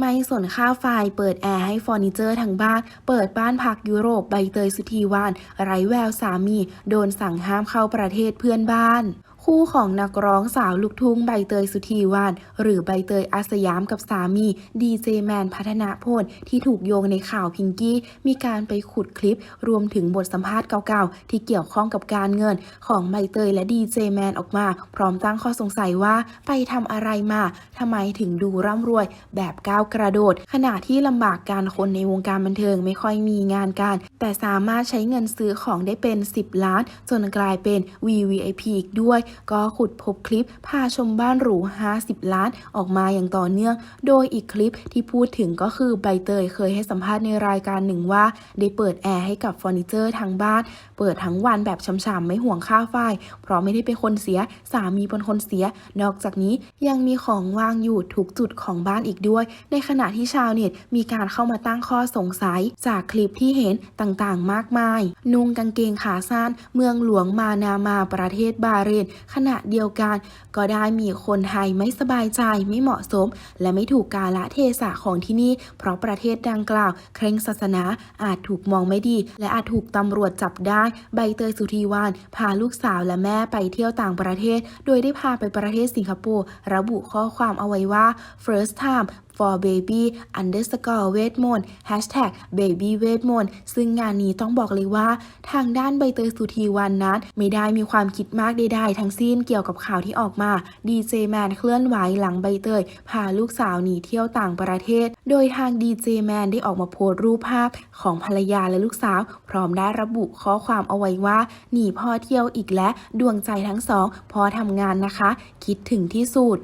ไม่สนค่าไฟเปิดแอร์ให้เฟอร์นิเจอร์ทั้งบ้าน เปิดบ้านพักยุโรปใบเตยสุธีวาน ไร้แววสามี โดนสั่งห้ามเข้าประเทศเพื่อนบ้าน คู่ของนักร้องสาวลูกทุ่งใบเตยสุธีวานหรือใบเตยอาสยามกับสามีดีเจแมนพัฒนาพลที่ถูกโยงในข่าวพิงกี้ มีการไปขุดคลิป รวมถึงบทสัมภาษณ์เก่าๆ ที่เกี่ยวข้องกับการเงินของใบเตยและดีเจแมนออกมา พร้อมตั้งข้อสงสัยว่าไปทำอะไรมาทำไมถึงดูร่ำรวย แบบก้าวกระโดด ขณะที่ลำบากการคนในวงการบันเทิงไม่ค่อยมีงานการ แต่สามารถใช้เงินซื้อของได้เป็น 10 ล้าน จนกลายเป็น VVIP อีกด้วยก็ขุดพบคลิปพาชมบ้านหรู 50 ล้านออกมาอย่างต่อเนื่อง โดยอีกคลิปที่พูดถึงก็คือใบเตยเคยให้สัมภาษณ์ในรายการหนึ่งว่า ได้เปิดแอร์ให้กับเฟอร์นิเจอร์ทางบ้าน เปิดทั้งวันแบบช้ำๆไม่ห่วงค่าไฟ เพราะไม่ได้เป็นคนเสีย สามีเป็นคนเสีย นอกจากนี้ยังมีของวางอยู่ทุกจุดของบ้านอีกด้วย ในขณะที่ชาวเน็ตมีการเข้ามาตั้งข้อสงสัย จากคลิปที่เห็นต่างๆ มากมาย นุ่งกางเกงขาสั้นเมืองหลวงมานามาประเทศบาเรนขณะเดียวกัน ก็ได้มีคนไทยไม่สบายใจไม่เหมาะสม และไม่ถูกกาละเทศะของที่นี่ เพราะประเทศดังกล่าว เคร่งศาสนาอาจถูกมองไม่ดี และอาจถูกตำรวจจับได้ใบเตยสุธีวานพาลูกสาวและแม่ไปเที่ยวต่างประเทศ โดยได้พาไปประเทศสิงคโปร์ระบุข้อความเอาไว้ว่า first time for baby underscore เวทมนต์ hashtag baby เวทมนต์ซึ่งงานนี้ต้องบอกเลยว่า ทางด้านใบเตยสุธีวันนั้นไม่ได้มีความคิดมากใดๆทั้งสิ้นเกี่ยวกับข่าวที่ออกมาดีเจแมนเคลื่อนไหวหลังใบเตย พาลูกสาวหนีเที่ยวต่างประเทศ โดยทางดีเจแมนได้ออกมาโพสต์รูปภาพของภรรยาและลูกสาว พร้อมได้ระบุข้อความเอาไว้ว่า หนีพ่อเที่ยวอีกและดวงใจทั้งสองพอทำงานนะคะ คิดถึงที่สุด